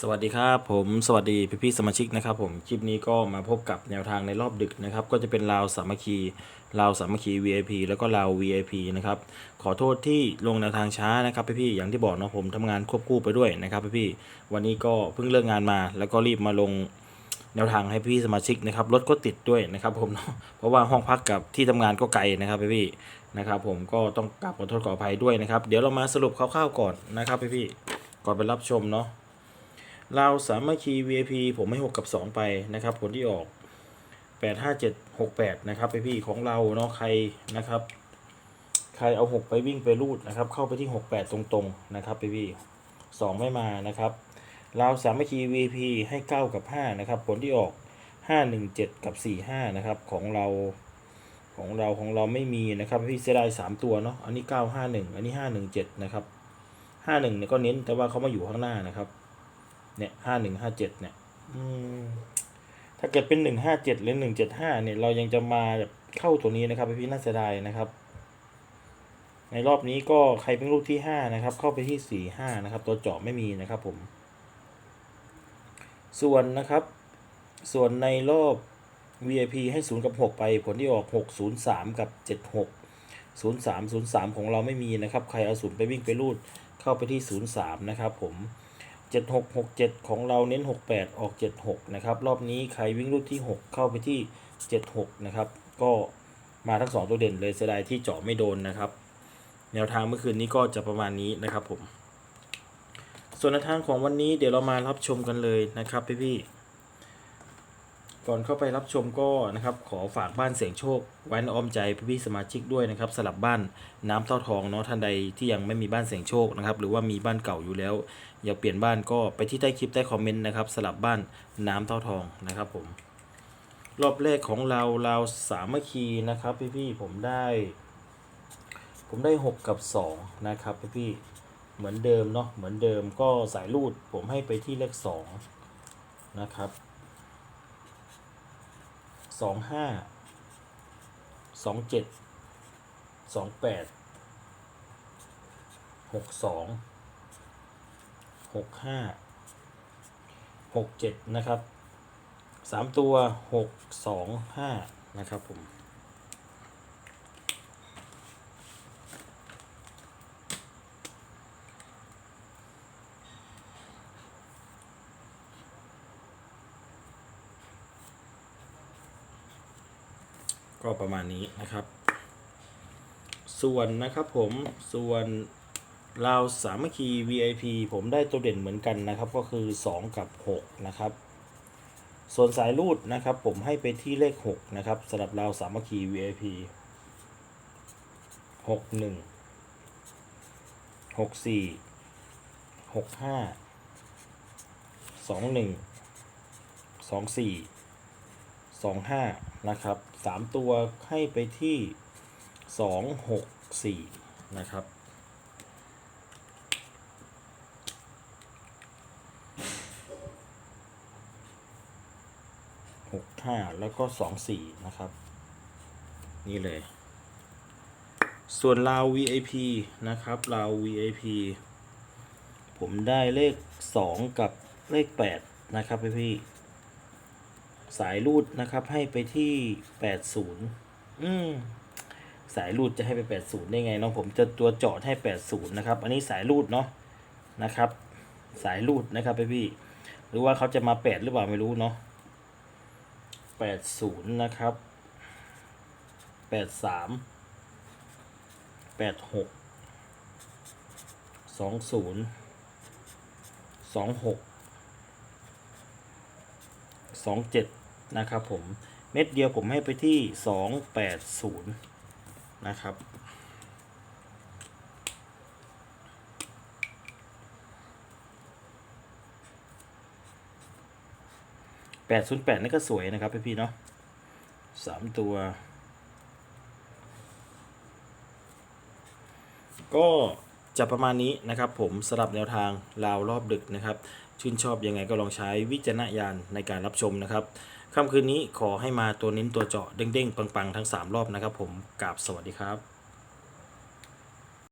สวัสดีครับผมสวัสดีพี่พี่ๆสมาชิกนะครับผมคลิปนี้ก็มาพบกับแนวทางในรอบดึกนะครับก็จะเป็นลาวสามัคคีลาวสามัคคี VIP แล้วก็ลาว VIP นะครับขอโทษที่ลงแนวทางช้านะครับพี่พี่ๆอย่างที่บอกเนาะผมทำงานควบคู่ไปด้วยนะครับพี่พี่ๆวันนี้ก็เพิ่งเลิกงานมา แล้วก็รีบมาลงแนวทางให้พี่สมาชิกนะครับรถก็ติดด้วยนะครับผมเนาะเพราะว่าห้องพักกับที่ทำงานก็ไกลนะครับพี่พี่ๆนะครับผมก็ต้องกราบขอโทษขออภัยด้วยนะครับเดี๋ยวเรามาสรุปคร่าวๆก่อนนะครับพี่พี่ๆก่อนไปรับชมเนาะ เราสามัคคี VIP ผมให้6กับ 2 ไปนะครับ ผลที่ออก 8 5 7 6 8 นะครับไปพี่ของเราเนาะใครนะครับ ใครเอา 6 ไปวิ่งไปรูดนะครับ เข้าไปที่ 6 8 ตรงๆนะครับไปพี่2ไม่มานะครับ เราสามัคคี VIP ให้ 9 กับ 5 นะครับ ผลที่ออก 5 1 7 กับ 4 5 นะครับ ของเราของเราของเราไม่มีนะครับพี่เสียดาย3ตัวเนาะอันนี้ 9 5 1 อันนี้ 5 1 7 นะครับ 51เนี่ยก็เน้นแต่ว่าเขามาอยู่ข้างหน้านะครับ เนี่ยห้าหนึ่งห้าเจ็ดเนี่ยถ้าเกิดเป็นหนึ่งห้าเจ็ดหรือหนึ่งเจ็ดห้าเนี่ยเรายังจะมาแบบเข้าตัวนี้นะครับพี่น่าเสียดายนะครับ ในรอบนี้ก็ใครเป็นลูกที่ห้านะครับ เข้าไปที่สี่ห้านะครับ ตัวเจาะไม่มีนะครับผม ส่วนนะครับ ส่วนในรอบ VIP ให้0กับ6ไปผลที่ออก6 0 3กับ76 0 3 0 3ของเราไม่มีนะครับ ใครเอา0ไปวิ่งไปรูดเข้าไปที่0 3นะครับผม 7667 ของเราเน้น 68 ออก 76 นะครับ รอบนี้ใครวิ่งรูดที่ 6 เข้าไปที่ 76 นะครับ ก็มาทั้ง 2 ตัวเด่นเลยเสียดายที่เจาะไม่โดนนะครับ แนวทางเมื่อคืนนี้ก็จะประมาณนี้นะครับผม ส่วนแนวทางของวันนี้เดี๋ยวเรามารับชมกันเลยนะครับพี่พี่ๆ ก่อนเข้าไปรับชมก็นะครับขอฝากบ้านเสียงโชคไว้ในอ้อมใจพี่พี่ๆสมาชิกด้วยนะครับสลับบ้านน้ำเท่าทองเนาะท่านใดที่ยังไม่มีบ้านเสียงโชคนะครับหรือว่ามีบ้านเก่าอยู่แล้ว อยากเปลี่ยนบ้านก็ไปที่ใต้คลิปใต้คอมเมนต์นะครับสลับบ้านน้ำเท่าทองนะครับผมรอบแรกของเราเราสามัคคีนะครับพี่พี่ๆผมได้ ผมได้ 6 กับ 2 นะครับพี่พี่ๆเหมือนเดิมเนาะเหมือนเดิมก็สายรูดผมให้ไปที่เลข2นะครับ สองห้าสองเจ็ดสองแปดหกสองหกห้าหกเจ็ดนะครับสามตัวหกสองห้านะครับผม ก็ประมาณนี้นะครับ ส่วนนะครับผมส่วนเราสามัคคี VIP ผมได้ตัวเด่นเหมือนกันนะครับ ก็คือ 2 กับ 6 นะครับ ส่วนสายรูดนะครับ ผมให้ไปที่เลข 6 นะครับสำหรับเราสามัคคี VIP 6 1 6 4 6 5 2 1 2 4 2 5นะครับ 3 ตัวให้ไปที่ 2 6 4 นะครับหกห้าแล้วก็สองสี่นะครับ นี่เลย ส่วนลาว VIP นะครับลาว VIP ผมได้เลขสองกับเลขแปดนะครับพี่พี่ สายรูดนะครับ ให้ไปที่แปดศูนย์อืมสายรูดจะให้ไปแปดศูนย์ได้ไงเนาะผมจะตัวเจาะให้แปดศูนย์นะครับ อันนี้สายรูดเนาะนะครับ สายรูดนะครับพี่พี่หรือว่าเขาจะมาแปดหรือเปล่าไม่รู้เนาะแปดศูนย์นะครับแปดสามแปดหกสองศูนย์สองหกสองเจ็ด นะครับผมเม็ดเดียวผมให้ไปที่สองแปดศูนย์นะครับแปดศูนย์แปดนี่ก็สวยนะครับพี่ๆเนาะสามตัว ก็จะประมาณนี้นะครับผมสำหรับแนวทางราวรอบดึกนะครับ ชื่นชอบยังไงก็ลองใช้วิจารณญาณในการรับชมนะครับค่ำคืนนี้ขอให้มาตัวเน้นตัวเจาะเด้งๆ ปังๆ ทั้ง 3 รอบนะครับผมกราบสวัสดีครับ